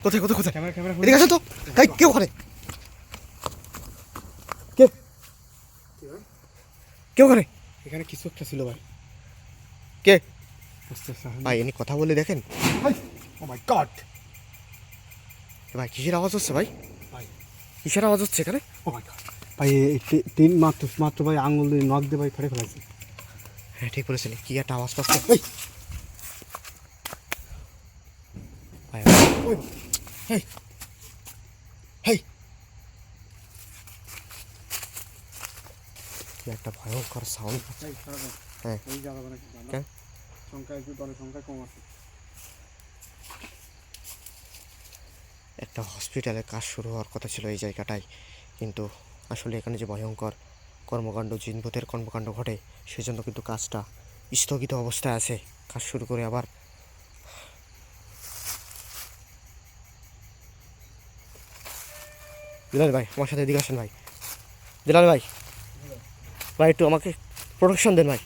কোথায় কোথায় কোথায়? ক্যামেরা ক্যামেরা এদিকে আসো তো। এই কে ওখানে? কে? কে ওখানে? এখানে কিছু একটা ছিল ভাই। কে? ভাই এনি কথা বলে দেখেন। ও মাই গড ভাই কিসের আওয়াজ হচ্ছে ভাই? ভাই। কিসের আওয়াজ হচ্ছে এখানে? ও মাই গড ভাই তিন মাত্র মাত্র ভাই আঙুল দিয়ে নখ দিয়ে ভাই ফেটে ফেলাইছে হ্যাঁ ঠিক বলেছেন। কি একটা আওয়াজ পাচ্ছে। এই! ভাই হেই হেই কি একটা ভয়ঙ্কর সাউন্ড হ্যাঁ। এই জায়গা মানে কি জানো? কেন? সংখ্যা একটু দলের সংখ্যা কম আছে। একটা হসপিটালে কাজ শুরু হওয়ার কথা ছিল এই জায়গাটায়। কিন্তু আসলে এখানে যে ভয়ঙ্কর কর্মকাণ্ড জিনভূতের কর্মকাণ্ড ঘটে সেজন্য কিন্তু কাজটা স্থগিত অবস্থায় আছে। কাজ শুরু করে আবার দিলাল ভাই আমার সাথে এদিকে আসেন ভাই। দিলাল ভাই ভাই একটু আমাকে প্রোটেকশন দেন ভাই।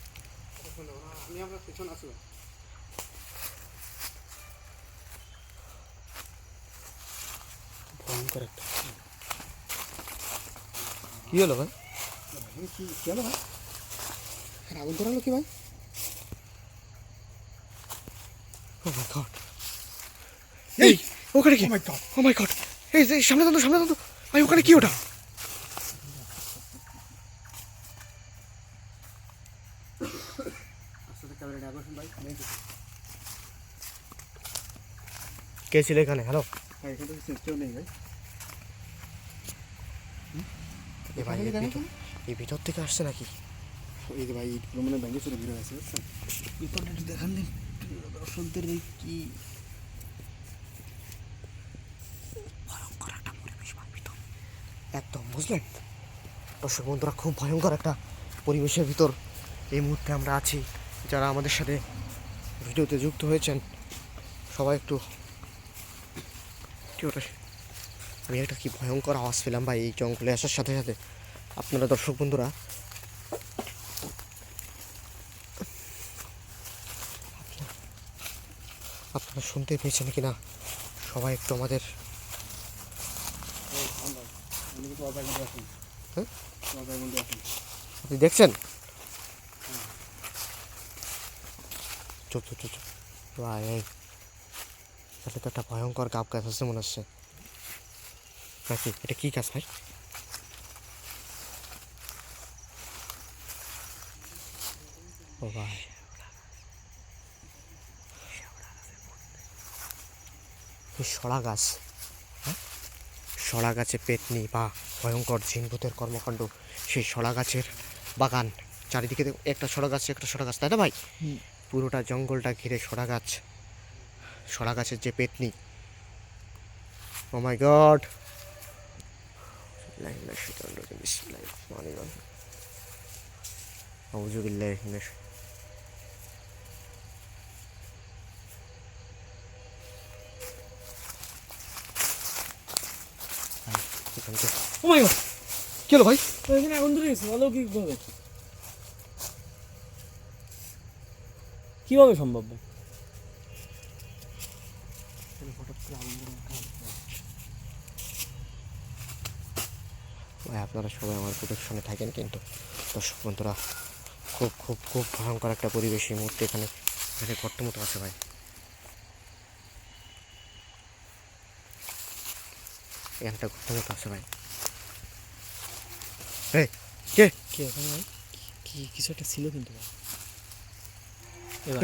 ভয়ঙ্কর একটা কী হলো ভাই ভাই, কি কি হলো ভাই? আর আগুন ধরালো কি ভাই? ও মাই গড এই ওখানে কি? ও মাই গড ও মাই গড এই সামনে দাঁড়ো সামনে দাঁড়ো ভাই ওখানে কি ওটা? কে ছিল এখানে? হ্যালো এ ভিতর এই ভিতর থেকে আসছে নাকি? এই ভাই ইটগুলো মানে ভেঙে চলে ভিড় হয়েছে ভিতরটা একটু দেখান দিন। দর্শকদের কি ভয়ঙ্কর একটা পরিবেশ ভাই ভিতর একদম বুঝলেন? দর্শক বন্ধুরা, খুব ভয়ঙ্কর একটা পরিবেশের ভিতর এই মুহূর্তে আমরা আছি। যারা আমাদের সাথে ভিডিওতে যুক্ত হয়েছেন, সবাই একটু কি ওটা? আমি একটা কি ভয়ঙ্কর আওয়াজ পেলাম ভাই এই জঙ্গলে আসার সাথে সাথে। আপনারা দর্শক বন্ধুরা, আপনারা শুনতে পেয়েছেন কি না সবাই একটু আমাদের আপনি দেখছেন? চুপ চুপ চুপ ভাই তাহলে তো একটা ভয়ঙ্কর গাব গাছ আছে মনে হচ্ছে। নাকি? এটা কি গাছ ভাই? ও ভাই। সড়া গাছ। সড়া গাছে পেতনি বা ভয়ঙ্কর ঝিনভূতের কর্মকাণ্ড। সেই সড়া গাছের বাগান চারিদিকে একটা সড়া গাছ একটা সড়া গাছ তাই না ভাই? পুরোটা জঙ্গলটা ঘিরে সড়া গাছ সড়া গাছের যে পেতনি। ও মাই গড আউযু বিল্লাহি মিনাশ এখান ও মাই গড কি হলো ভাই? এখানে আগুন ধরে গেছে অলৌকিক ভাবে কীভাবে সম্ভব? ভাই? হঠাৎ করে আগুন ধরে ভাই আপনারা সবাই আমার প্রোটেকশনে থাকেন কিন্তু। দর্শক বন্ধুরা খুব খুব খুব ভয়ঙ্কর একটা পরিবেশ এই মুহূর্তে এখানে এখানে গর্ত মতো আছে ভাই। এখানে একটা গর্ত মতো আছে ভাই এই কে? কি এখানে ভাই কি- কি কিছু একটা ছিল কিন্তু। ভাই এবার